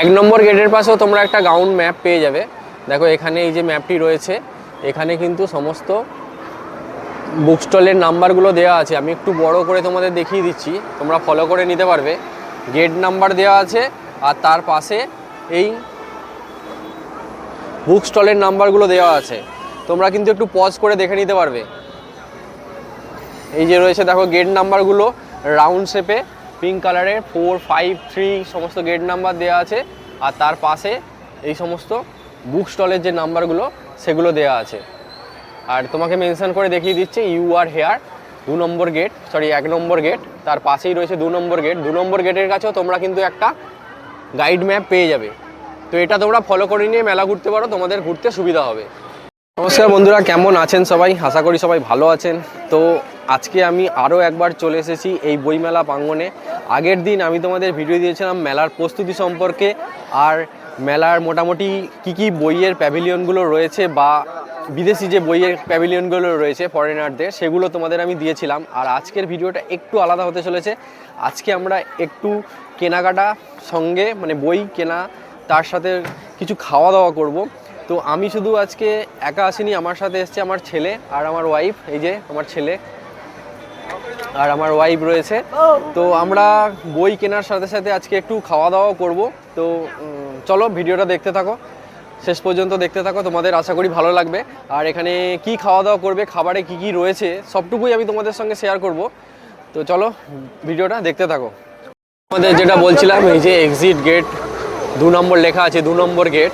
এক নম্বর গেটের পাশেও তোমরা একটা গাউন্ড ম্যাপ পেয়ে যাবে। দেখো, এখানে এই যে ম্যাপটি রয়েছে, এখানে কিন্তু সমস্ত বুক স্টলের নাম্বারগুলো দেওয়া আছে। আমি একটু বড় করে তোমাদের দেখিয়ে দিচ্ছি, তোমরা ফলো করে নিতে পারবে। গেট নাম্বার দেওয়া আছে, আর তার পাশে এই বুক স্টলের নাম্বারগুলো দেওয়া আছে। তোমরা কিন্তু একটু পজ করে দেখে নিতে পারবে। এই যে রয়েছে, দেখো, গেট নাম্বারগুলো রাউন্ড শেপে পিঙ্ক কালারের ফোর ফাইভ থ্রি সমস্ত গেট নাম্বার দেওয়া আছে। আর তার পাশে এই সমস্ত বুক স্টলের যে নাম্বারগুলো সেগুলো দেওয়া আছে। আর তোমাকে মেনশন করে দেখিয়ে দিচ্ছে ইউ আর হেয়ার দু নম্বর গেট সরি এক নম্বর গেট তার পাশেই রয়েছে দু নম্বর গেট দু নম্বর গেটের কাছেও তোমরা কিন্তু একটা গাইড ম্যাপ পেয়ে যাবে। তো এটা তোমরা ফলো করে নিয়ে মেলা ঘুরতে পারো, তোমাদের ঘুরতে সুবিধা হবে। নমস্কার বন্ধুরা, কেমন আছেন সবাই? আশা করি সবাই ভালো আছেন। তো আজকে আমি আরও একবার চলে এসেছি এই বইমেলা প্রাঙ্গণে। আগের দিন আমি তোমাদের ভিডিও দিয়েছিলাম মেলার প্রস্তুতি সম্পর্কে, আর মেলার মোটামুটি কি কি বইয়ের প্যাভিলিয়নগুলো রয়েছে বা বিদেশি যে বইয়ের প্যাভিলিয়নগুলো রয়েছে ফরেনারদের সেগুলো তোমাদের আমি দিয়েছিলাম। আর আজকের ভিডিওটা একটু আলাদা হতে চলেছে। আজকে আমরা একটু কেনাকাটা সঙ্গে মানে বই কেনা, তার সাথে কিছু খাওয়া দাওয়া করব। তো আমি শুধু আজকে একা আসিনি, আমার সাথে এসছে আমার ছেলে আর আমার ওয়াইফ এই যে আমার ছেলে। আর আমার ওয়াইফ রয়েছে। তো আমরা বই কেনার সাথে সাথে আজকে একটু খাওয়া দাওয়াও করব। তো চলো ভিডিওটা দেখতে থাকো। শেষ পর্যন্ত দেখতে থাকো, তোমাদের আশা করি ভালো লাগবে। আর এখানে কি খাওয়া দাওয়া করবে, খাবারে কি কি রয়েছে, সবটুকুই আমি তোমাদের সঙ্গে শেয়ার করব। তো চলো, ভিডিওটা দেখতে থাকো। আমাদের যেটা বলছিলাম, এই যে এক্সিট গেট দু নম্বর লেখা আছে, দু নম্বর গেট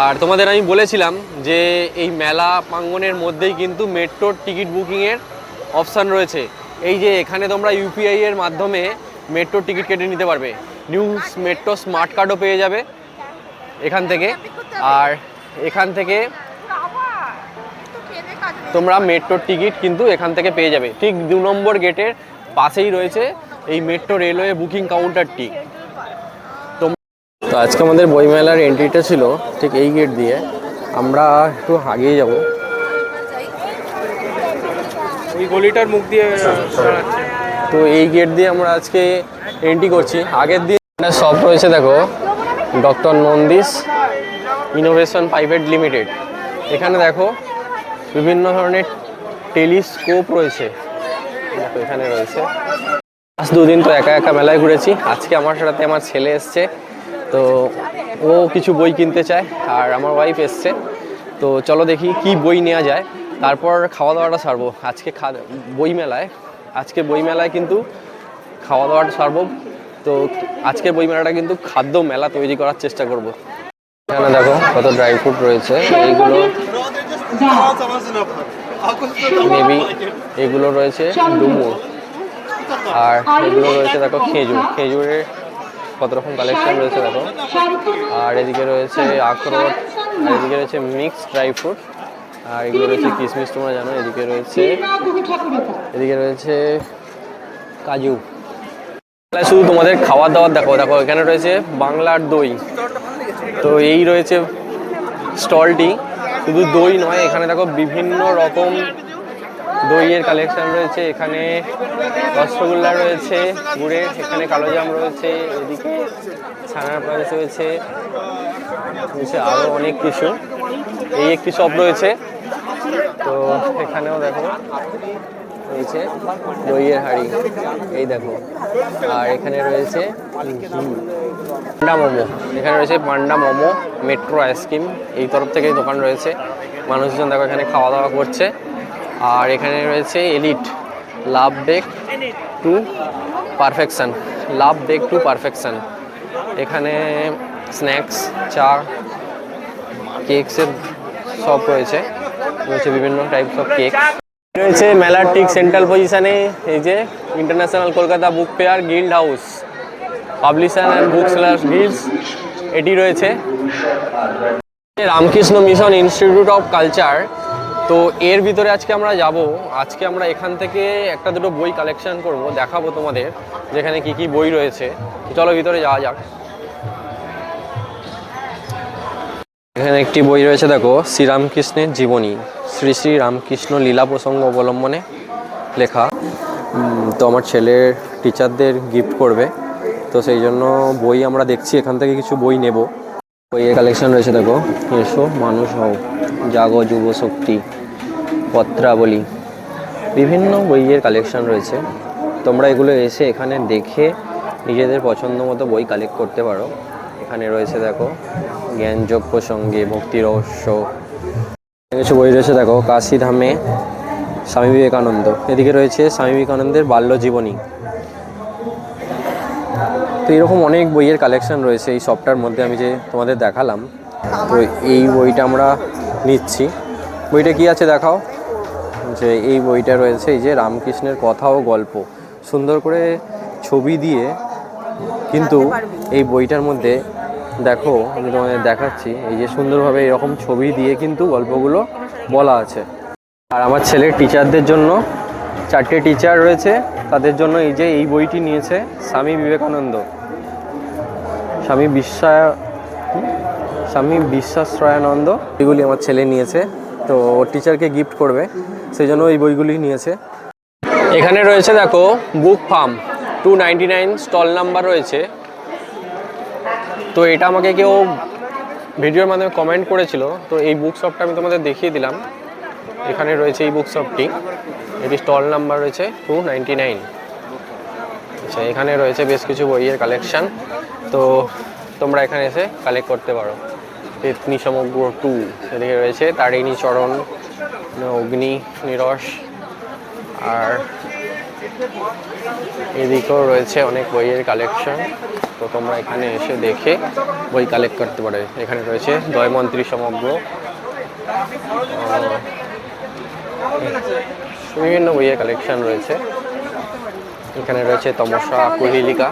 আর তোমাদের আমি বলেছিলাম যে, এই মেলা প্রাঙ্গনের মধ্যেই কিন্তু মেট্রোর টিকিট বুকিংয়ের অপশান রয়েছে। এই যে এখানে তোমরা ইউপিআই এর মাধ্যমে মেট্রোর টিকিট কেটে নিতে পারবে। নিউ মেট্রো স্মার্ট কার্ডও পেয়ে যাবে এখান থেকে। আর এখান থেকে তোমরা মেট্রোর টিকিট কিন্তু এখান থেকে পেয়ে যাবে। ঠিক দু নম্বর গেটের পাশেই রয়েছে এই মেট্রো রেলওয়ে বুকিং কাউন্টারটি তো আজকে আমাদের বইমেলার এন্ট্রিটা ছিল ঠিক এই গেট দিয়ে। আমরা একটু আগিয়ে যাব। ওই গলিটার মুখ দিয়ে তো এই গেট দিয়ে আমরা আজকে এন্ট্রি করছি। আগের দিন শপ রয়েছে, দেখো, doctor Nandi's innovation private limited. এখানে দেখো, বিভিন্ন ধরনের টেলিস্কোপ রয়েছে। এখানে রয়েছে। আজ দুদিন তো একা একা মেলায় ঘুরেছি। আজকে আমার সাথে আমার ছেলে এসছে, তো ও কিছু বই কিনতে চায়, আর আমার ওয়াইফ এসছে। তো চলো দেখি কি বই নেওয়া যায়। তারপর খাওয়া দাওয়াটা সারবো। আজকে খা বই মেলায় আজকে বই মেলায় কিন্তু খাওয়া দাওয়াটা সারবো। তো আজকে বই মেলাটা কিন্তু খাদ্য মেলা তৈরি করার চেষ্টা করব। এখানে দেখো কত ড্রাই ফ্রুট রয়েছে। এইগুলো মেবি এগুলো রয়েছে ডুমুর। আর এগুলো রয়েছে দেখো খেজুর। খেজুরের কত রকম কালেকশন রয়েছে দেখো। আর এদিকে রয়েছে আখরোট, আর এদিকে রয়েছে মিক্সড ড্রাই ফ্রুট আর এগুলো রয়েছে কিশমিশ তোমরা জানো, এদিকে রয়েছে এদিকে রয়েছে কাজু। শুধু তোমাদের খাবার দাবার দেখো দেখো, এখানে রয়েছে বাংলার দই। তো এই রয়েছে স্টলটি। শুধু দই নয়, এখানে দেখো বিভিন্ন রকম দইয়ের কালেকশন রয়েছে। এখানে রসগোল্লা রয়েছে, গুড়ের, এখানে কালোজাম রয়েছে, এদিকে ছানার রয়েছে রয়েছে আরও অনেক কিছু। এই একটি শপ রয়েছে। তো এখানেও দেখো, রয়েছে দইয়ের হাঁড়ি। এই দেখো, আর এখানে রয়েছে পান্ডা মোমো। এখানে রয়েছে পান্ডা মোমো, মেট্রো আইসক্রিম। এই তরফ থেকে দোকান রয়েছে। মানুষজন দেখো এখানে খাওয়া দাওয়া করছে। আর এখানে রয়েছে elite love bake to perfection love bake to perfection এখানে স্ন্যাক্স চা কেকসের শপ রয়েছে। রয়েছে বিভিন্ন টাইপস অফ কেক রয়েছে মেলার ঠিক সেন্ট্রাল পজিশনে এই যে international Kolkata book fair guild house publisher and book sellers guilds এটি রয়েছে। Ramakrishna mission institute of culture তো এর ভিতরে আজকে আমরা যাব। আজকে আমরা এখান থেকে একটা দুটো বই কালেকশন করব, দেখাবো তোমাদের, যেখানে কি কি বই রয়েছে। চলো ভিতরে যাওয়া যাক। এখানে একটি বই রয়েছে, দেখো, শ্রীরামকৃষ্ণের জীবনী, শ্রী শ্রী রামকৃষ্ণ লীলা প্রসঙ্গ অবলম্বনে লেখা। তো আমার ছেলের টিচারদের গিফট করবে। তো সেই জন্য বই আমরা দেখছি, এখান থেকে কিছু বই নেব। বইয়ের কালেকশন রয়েছে, দেখো, এসো, মানুষ হও, জাগো যুব শক্তি, পত্রাবলী, বিভিন্ন বইয়ের কালেকশন রয়েছে। তোমরা এগুলো এসে এখানে দেখে নিজেদের পছন্দ মতো বই কালেক্ট করতে পারো। এখানে রয়েছে, দেখো জ্ঞানযোগ প্রসঙ্গে ভক্তি রহস্য। কিছু বই রয়েছে, দেখো, কাশী ধামে স্বামী বিবেকানন্দ। এদিকে রয়েছে স্বামী বিবেকানন্দের বাল্য জীবনী তো এরকম অনেক বইয়ের কালেকশন রয়েছে এই শপটার মধ্যে আমি যে তোমাদের দেখালাম। তো এই বইটা আমরা নিচ্ছি। বইটা কি আছে দেখাও? যে এই বইটা রয়েছে, এই যে রামকৃষ্ণের কথা ও গল্প। সুন্দর করে ছবি দিয়ে কিন্তু এই বইটার মধ্যে দেখো আমি তোমাদের দেখাচ্ছি এই যে সুন্দরভাবে এরকম ছবি দিয়ে কিন্তু গল্পগুলো বলা আছে। আর আমার ছেলের টিচারদের জন্য চারটে টিচার রয়েছে তাদের জন্য এই যে এই বইটি নিয়েছে স্বামী বিবেকানন্দ। স্বামী বিশ্বা স্বামী বিশ্বাশ্রয়ানন্দ। এগুলি আমার ছেলে নিয়েছে তো ওর টিচারকে গিফট করবে সেই জন্য এই বইগুলি নিয়েছে। এখানে রয়েছে দেখো book firm two nine stall number রয়েছে। তো এটা আমাকে কেউ ভিডিওর মাধ্যমে কমেন্ট করেছিল। তো এই বুক শপটা আমি তোমাদের দেখিয়ে দিলাম। এখানে রয়েছে এই বুক শপটি এটি স্টল নাম্বার রয়েছে টু নাইন আচ্ছা এখানে রয়েছে বেশ কিছু বইয়ের কালেকশন তো তোমরা এখানে এসে কালেক্ট করতে পারো। পেতনি সমগ্র টু এদিকে রয়েছে তারিণী চরণ অগ্নি, নিরস, আর এদিকেও রয়েছে অনেক বইয়ের কালেকশন তো তোমরা এখানে এসে দেখে বই কালেক্ট করতে পারে। এখানে রয়েছে দয়মন্ত্রী সমগ্র। বিভিন্ন বইয়ের কালেকশন রয়েছে। এখানে রয়েছে তমসা, কুহিলিকা,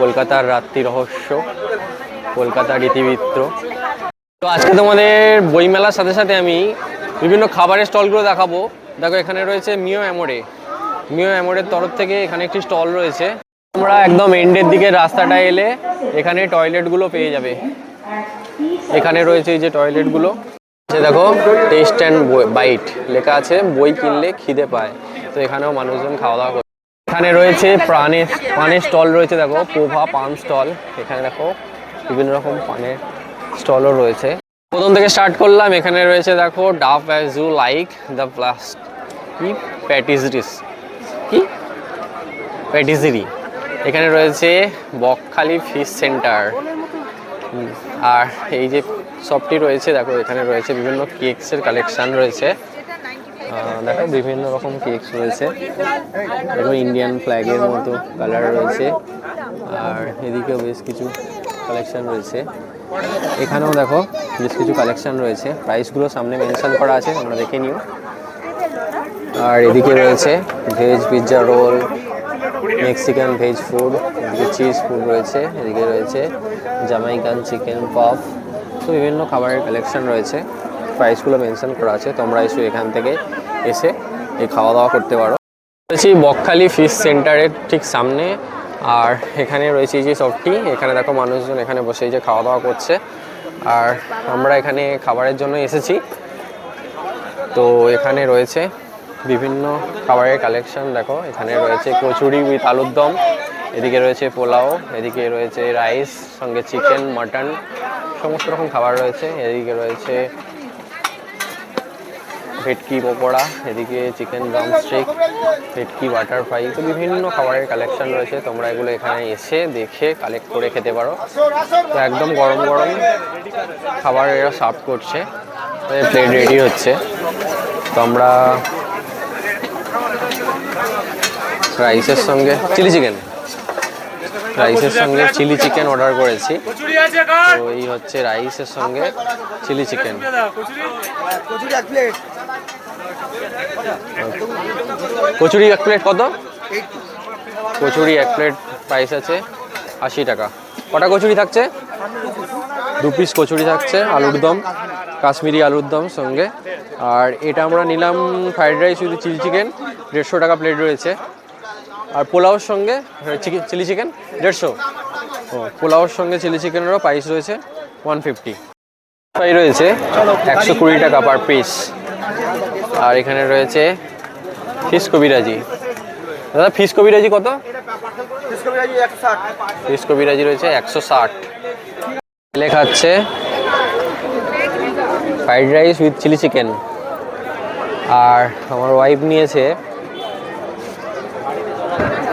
কলকাতার রাত্রি রহস্য কলকাতার ইতিবৃত্ত তো আজকে তোমাদের বইমেলার সাথে সাথে আমি বিভিন্ন খাবারের স্টলগুলো দেখাবো। দেখো, এখানে রয়েছে মিও অ্যামোরে। মিও অ্যামোরের তরফ থেকে এখানে একটি স্টল রয়েছে। তোমরা একদম এন্ডের দিকে রাস্তাটা এলে এখানে টয়লেটগুলো পেয়ে যাবে। এখানে রয়েছে এই যে টয়লেটগুলো যে দেখো টেস্ট অ্যান্ড বাইট লেখা আছে, বই কিনলে খিদে পায়। তো এখানেও মানুষজন খাওয়া দাওয়া করে এখানে রয়েছে প্রাণের পানের স্টল রয়েছে, দেখো পোভা পান স্টল এখানে দেখো, বিভিন্ন রকম পানের স্টলও রয়েছে। প্রথম থেকে স্টার্ট করলাম, এখানে রয়েছে, দেখো dough as you like the প্লাস্ট কি প্যাটিসরিস কি? প্যাটিসরি এখানে রয়েছে বকখালি ফিশ সেন্টার আর এই যে শপটি রয়েছে, দেখো, এখানে রয়েছে বিভিন্ন কেকসের কালেকশন রয়েছে। দেখো, বিভিন্ন রকম কেকস রয়েছে। দেখো ইন্ডিয়ান ফ্ল্যাগের মতো কালার রয়েছে। আর এদিকেও বেশ কিছু কালেকশন রয়েছে। এখানেও দেখো, বেশ কিছু কালেকশন রয়েছে। প্রাইসগুলো সামনে মেনশন করা আছে আমরা দেখে নিও। আর এদিকে রয়েছে veg pizza roll Mexican veg food এদিকে চিজ ফুড রয়েছে, এদিকে রয়েছে জামাইকান চিকেন পপ তো বিভিন্ন খাবারের কালেকশন রয়েছে। প্রাইসগুলো মেনশন করা আছে, তোমরা এসে এখান থেকে এসে এই খাওয়া দাওয়া করতে পারো। রয়েছি বকখালি ফিশ সেন্টারের ঠিক সামনে, আর এখানে রয়েছে যে শপটি এখানে দেখো মানুষজন এখানে বসে যে খাওয়া দাওয়া করছে। আর আমরা এখানে খাবারের জন্য এসেছি। তো এখানে রয়েছে বিভিন্ন খাবারের কালেকশন দেখো, এখানে রয়েছে কচুরি উইথ আলুর দম, এদিকে রয়েছে পোলাও, এদিকে রয়েছে রাইস সঙ্গে চিকেন মাটন সমস্ত রকম খাবার রয়েছে, এদিকে রয়েছে ভেটকি পকোড়া, এদিকে চিকেন ড্রামস্টিক ভেটকি বাটার ফ্রাই তো বিভিন্ন খাবারের কালেকশন রয়েছে, তোমরা এগুলো এখানে এসে দেখে কালেক্ট করে খেতে পারো। তো একদম গরম গরম খাবার এরা সার্ভ করছে প্লেট রেডি হচ্ছে। তো আমরা রাইসের সঙ্গে চিলি চিকেন। রাইসের সঙ্গে চিলি চিকেন অর্ডার করেছি। তো এই হচ্ছে রাইসের সঙ্গে চিলি চিকেন। কচুরি কচুরি। এক প্লেট কত? কচুরি এক প্লেট প্রাইস আছে আশি টাকা। কটা কচুরি থাকছে? দু পিস কচুরি থাকছে আলুর দম কাশ্মীরি আলুর দম সঙ্গে। আর এটা আমরা নিলাম fried rice with chilli chicken. দেড়শো টাকা প্লেট রয়েছে। আর পোলাওর সঙ্গে চিকেন চিলি চিকেন দেড়শো। ও পোলাওর সঙ্গে চিলি চিকেনেরও প্রাইস রয়েছে ওয়ান ফিফটি ফ্রাই রয়েছে একশো কুড়ি টাকা পার পিস আর এখানে রয়েছে ফিস কবিরাজি। দাদা ফিস কবিরাজি কত? ফিশ কবিরাজি রয়েছে একশো ষাট। লেখা আছে fried rice with chilli chicken আর আমার ওয়াইফ নিয়েছে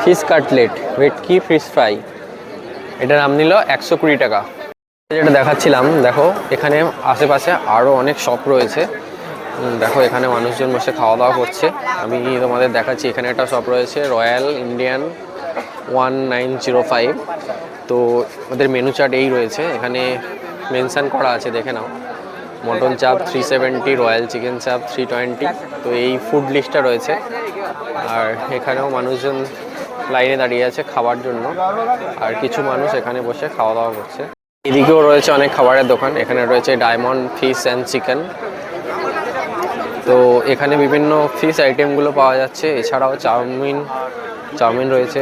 ফিশ কাটলেট, ভেটকি, ফিশ ফ্রাই। এটার নাম নিল একশো কুড়ি টাকা। যেটা দেখাচ্ছিলাম, দেখো, এখানে আশেপাশে আরও অনেক শপ রয়েছে। দেখো, এখানে মানুষজন বসে খাওয়া দাওয়া করছে। আমি তোমাদের দেখাচ্ছি, এখানে একটা শপ রয়েছে royal Indian one nine zero five তো ওদের মেনু চার্ট এই রয়েছে, এখানে মেনশান করা আছে, দেখে নাও। মটন চাপ থ্রি সেভেন্টি রয়্যাল চিকেন চাপ থ্রি টোয়েন্টি তো এই ফুড লিস্টটা রয়েছে। আর এখানেও মানুষজন লাইনে দাঁড়িয়ে আছে খাবার জন্য। আর কিছু মানুষ এখানে বসে খাওয়া দাওয়া করছে। এদিকেও রয়েছে অনেক খাবারের দোকান। এখানে রয়েছে ডায়মন্ড, ফিশ অ্যান্ড চিকেন। তো এখানে বিভিন্ন ফিশ আইটেমগুলো পাওয়া যাচ্ছে। এছাড়াও চাউমিন চাউমিন রয়েছে,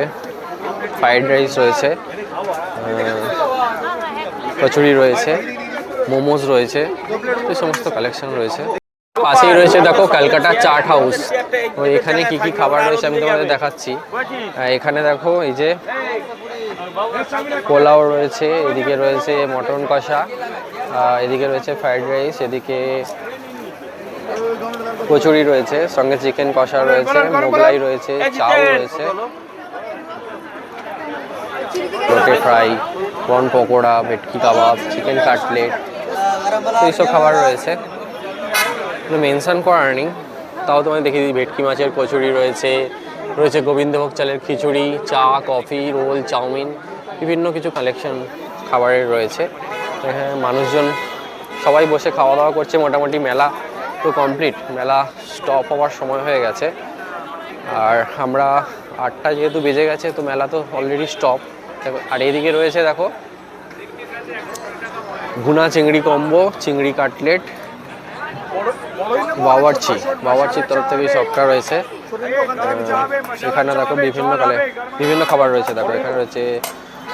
ফ্রাইড রাইস রয়েছে কচুরি রয়েছে মোমোজ রয়েছে, এই সমস্ত কালেকশন রয়েছে। পাশেই রয়েছে, দেখো, ক্যালকাটা চাট হাউস। তো এখানে কি কি খাবার রয়েছে আমি তোমাদের দেখাচ্ছি। এখানে দেখো, এই যে পোলাও রয়েছে, এদিকে রয়েছে মটন কষা এদিকে রয়েছে ফ্রাইড রাইস, এদিকে কচুরি রয়েছে, সঙ্গে চিকেন কষা রয়েছে, মোগলাই রয়েছে, চাউ রয়েছে, রোটে ফ্রাই প্রন পকোড়া, ভেটকি কাবাব, চিকেন কাটলেট, এইসব খাবার রয়েছে। মেনশন করার নেই তাও তোমায় দেখিয়ে দিই, ভেটকি মাছের কচুরি রয়েছে রয়েছে গোবিন্দভোগ চালের খিচুড়ি, চা কফি রোল চাউমিন, বিভিন্ন কিছু কালেকশন খাবারের রয়েছে। এখানে মানুষজন সবাই বসে খাওয়া দাওয়া করছে, মোটামুটি মেলা তো কমপ্লিট মেলা স্টপ হওয়ার সময় হয়ে গেছে। আর আমরা আটটা যেহেতু বেজে গেছে, তো মেলা তো অলরেডি স্টপ আর এদিকে রয়েছে, দেখো, ভুনা চিংড়ি কম্বো চিংড়ি কাটলেট বাওয়ার্চি, বাওয়ার্চির তরফ থেকে শপটা রয়েছে। এখানে দেখো বিভিন্ন কালে, বিভিন্ন খাবার রয়েছে। দেখো, এখানে রয়েছে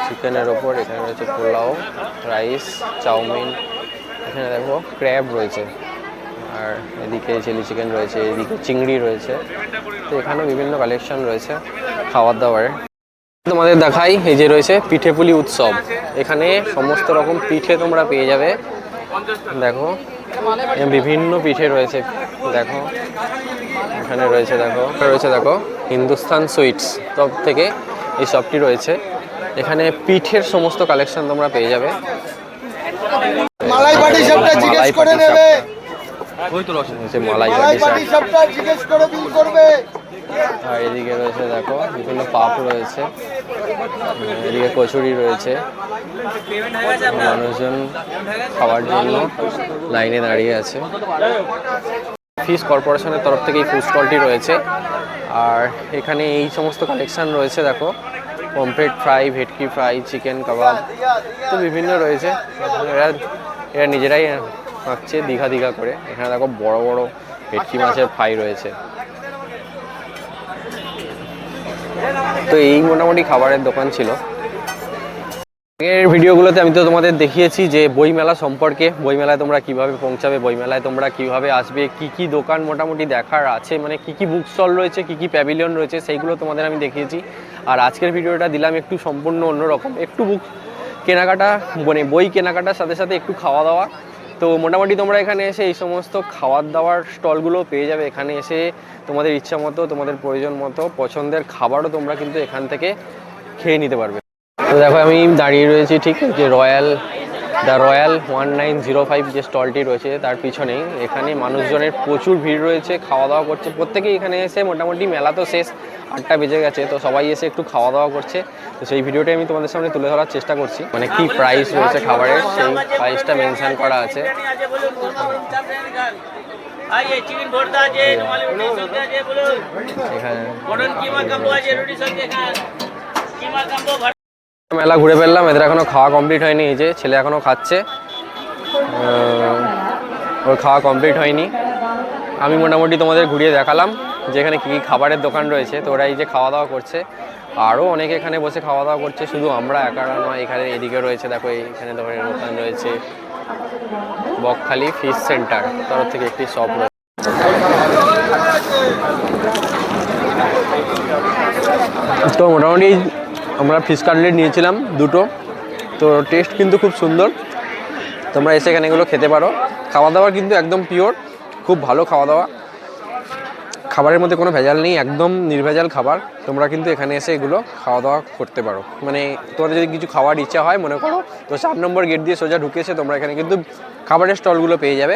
চিকেনের ওপর, এখানে রয়েছে পোলাও, রাইস, চাউমিন, এখানে দেখো ক্র্যাব রয়েছে। আর এদিকে চিলি চিকেন রয়েছে, এদিকে চিংড়ি রয়েছে। তো এখানে বিভিন্ন কালেকশন রয়েছে খাবার দাবারের তোমাদের দেখাই, এই যে রয়েছে পিঠেপুলি উৎসব। এখানে সমস্ত রকম পিঠে তোমরা পেয়ে যাবে। দেখো বিভিন্ন পিঠে রয়েছে। দেখো এখানে রয়েছে দেখো রয়েছে দেখো হিন্দুস্তান সুইটস। তব থেকে এই শপটি রয়েছে। এখানে পিঠের সমস্ত কালেকশন তোমরা পেয়ে যাবে। মালাই পাটি সবটা জিজ্ঞেস করে নেবে। রয়েছে মালাই মালাই পাটি সবটা জিজ্ঞেস করে বিল করবে। আর এদিকে রয়েছে, দেখো, বিভিন্ন পাপ রয়েছে, এদিকে কচুরি রয়েছে। মানুষজন খাওয়ার জন্য লাইনে দাঁড়িয়ে আছে। ফিশ কর্পোরেশনের তরফ থেকে এই ফুড রয়েছে। আর এখানে এই সমস্ত কালেকশন রয়েছে, দেখো পমফ্রেট ফ্রাই ভেটকি ফ্রাই চিকেন কাবাব তো বিভিন্ন রয়েছে। এরা এরা নিজেরাই আঁকছে দীঘা দীঘা করে। এখানে দেখো, বড় বড় ভেটকি মাছের ফ্রাই রয়েছে। তো এই মোটামুটি খাবারের দোকান ছিল। আগের ভিডিওগুলোতে আমি তো তোমাদের দেখিয়েছি যে বইমেলা সম্পর্কে, বইমেলায় তোমরা কীভাবে পৌঁছাবে, বইমেলায় তোমরা কীভাবে আসবে, কি কি দোকান মোটামুটি দেখার আছে মানে কি কি বুক স্টল রয়েছে, কি কি প্যাভিলিয়ন রয়েছে, সেইগুলো তোমাদের আমি দেখিয়েছি। আর আজকের ভিডিওটা দিলাম একটু সম্পূর্ণ অন্যরকম, একটু বুক কেনাকাটা মানে বই কেনাকাটার সাথে সাথে একটু খাওয়া দাওয়া। তো মোটামুটি তোমরা এখানে এসে এই সমস্ত খাওয়ার দাওয়ার স্টলগুলো পেয়ে যাবে। এখানে এসে তোমাদের ইচ্ছা মতো, তোমাদের প্রয়োজন মতো, পছন্দের খাবারও তোমরা কিন্তু এখান থেকে খেয়ে নিতে পারবে। তো দেখো আমি দাঁড়িয়ে রয়েছি ঠিক যে royal the royal one nine zero five যে স্টলটি রয়েছে তার পিছনেই এখানে মানুষজনের প্রচুর ভিড় রয়েছে খাওয়া দাওয়া করছে। প্রত্যেকেই এখানে এসে মোটামুটি মেলা তো শেষ আটটা বেজে গেছে তো সবাই এসে একটু খাওয়া দাওয়া করছে। তো সেই ভিডিওটাই আমি তোমাদের সামনে তুলে ধরার চেষ্টা করছি মানে কি প্রাইস রয়েছে খাবারের সেই প্রাইসটা মেনশান করা আছে। এখানে মেলা ঘুরে ফেললাম, এদের এখনও খাওয়া কমপ্লিট হয়নি, এই যে ছেলে এখনও খাচ্ছে। ওর খাওয়া কমপ্লিট হয়নি। আমি মোটামুটি তোমাদের ঘুরিয়ে দেখালাম যেখানে কী কী খাবারের দোকান রয়েছে, তো ওরা এই যে খাওয়া দাওয়া করছে। আরও অনেকে এখানে বসে খাওয়া দাওয়া করছে, শুধু আমরা একারা নয়, এখানে এদিকে রয়েছে, দেখো, এখানে দোকানের দোকান রয়েছে, বকখালি ফিশ সেন্টার, তরফ থেকে একটি শপ রয়েছে। তো মোটামুটি আমরা ফিশ কাটলেট নিয়েছিলাম দুটো। তো টেস্ট কিন্তু খুব সুন্দর। তোমরা এসে এখানে এগুলো খেতে পারো। খাওয়া দাওয়া কিন্তু একদম পিওর খুব ভালো খাওয়া দাওয়া খাবারের মধ্যে কোনো ভেজাল নেই, একদম নির্ভেজাল খাবার। তোমরা কিন্তু এখানে এসে এগুলো খাওয়া দাওয়া করতে পারো। মানে তোমাদের যদি কিছু খাওয়ার ইচ্ছা হয়, মনে করো, তো চার নম্বর গেট দিয়ে সোজা ঢুকেছে, তোমরা এখানে কিন্তু খাবারের স্টলগুলো পেয়ে যাবে।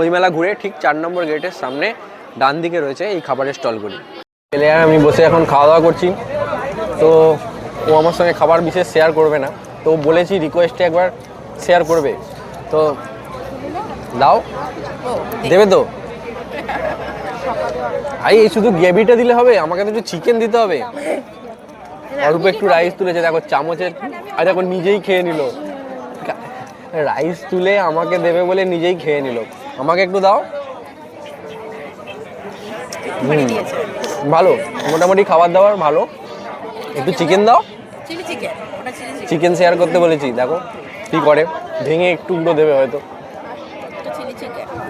ওই মেলা ঘুরে ঠিক চার নম্বর গেটের সামনে ডান দিকে রয়েছে এই খাবারের স্টলগুলি। ছেলে আর আমি বসে এখন খাওয়া দাওয়া করছি। তো ও আমার সঙ্গে খাবার বিশেষ শেয়ার করবে না। তো বলেছি রিকোয়েস্টে একবার শেয়ার করবে। তো দাও। দেবে তো? আই এই শুধু গ্রেভিটা দিলে হবে? আমাকে তো একটু চিকেন দিতে হবে। অল্প একটু রাইস তুলেছে। দেখো চামচের আর দেখো নিজেই খেয়ে নিল। রাইস তুলে আমাকে দেবে বলে নিজেই খেয়ে নিল। আমাকে একটু দাও। ভালো। মোটামুটি খাবার দাবার ভালো। একটু চিকেন দাও। চিকেন শেয়ার করতে বলেছি দেখো কি করে। ভেঙে একটু উল্টো দেবে হয়তো।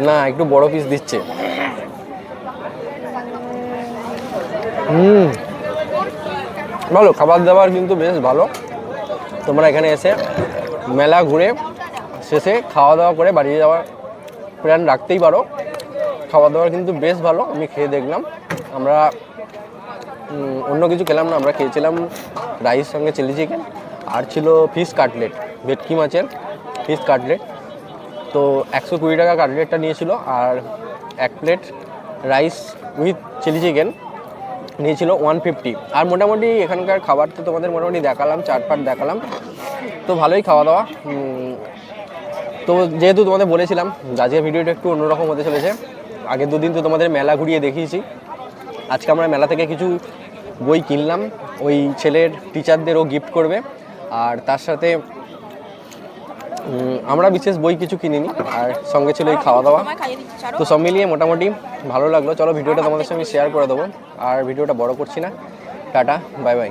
না একটু বড় পিস দিচ্ছে। হুম। ভালো খাবার দাবার কিন্তু বেশ ভালো। তোমরা এখানে এসে মেলা ঘুরে শেষে খাওয়া দাওয়া করে বাড়ি যাওয়ার প্ল্যান রাখতেই পারো। খাওয়া দাওয়ার কিন্তু বেশ ভালো আমি খেয়ে দেখলাম। আমরা অন্য কিছু খেলাম না, আমরা খেয়েছিলাম রাইস সঙ্গে চিলি চিকেন আর ছিল ফিশ কাটলেট, ভেটকি মাছের ফিশ কাটলেট। তো একশো কুড়ি টাকা কাটলেটটা নিয়েছিল আর এক plate rice with chilli chicken নিয়েছিল ওয়ান ফিফটি। আর মোটামুটি এখানকার খাবার তো তোমাদের মোটামুটি দেখালাম, চাটপাট দেখালাম। তো ভালোই খাওয়া দাওয়া তো যেহেতু তোমাদের বলেছিলাম, আজকের ভিডিওটা একটু অন্যরকম হতে চলেছে। আগের দুদিন তো তোমাদের মেলা ঘুরিয়ে দেখিয়েছি। আজকে আমরা মেলা থেকে কিছু বই কিনলাম। ওই ছেলের টিচারদেরও গিফট করবে। আর তার সাথে আমরা বিশেষ বই কিছু কিনিনি। আর সঙ্গে ছিল এই খাওয়া দাওয়া তো সব মিলিয়ে মোটামুটি ভালো লাগল। চলো ভিডিওটা তোমাদের সঙ্গে শেয়ার করে দেবো। আর ভিডিওটা বড় করছি না। Tata bye bye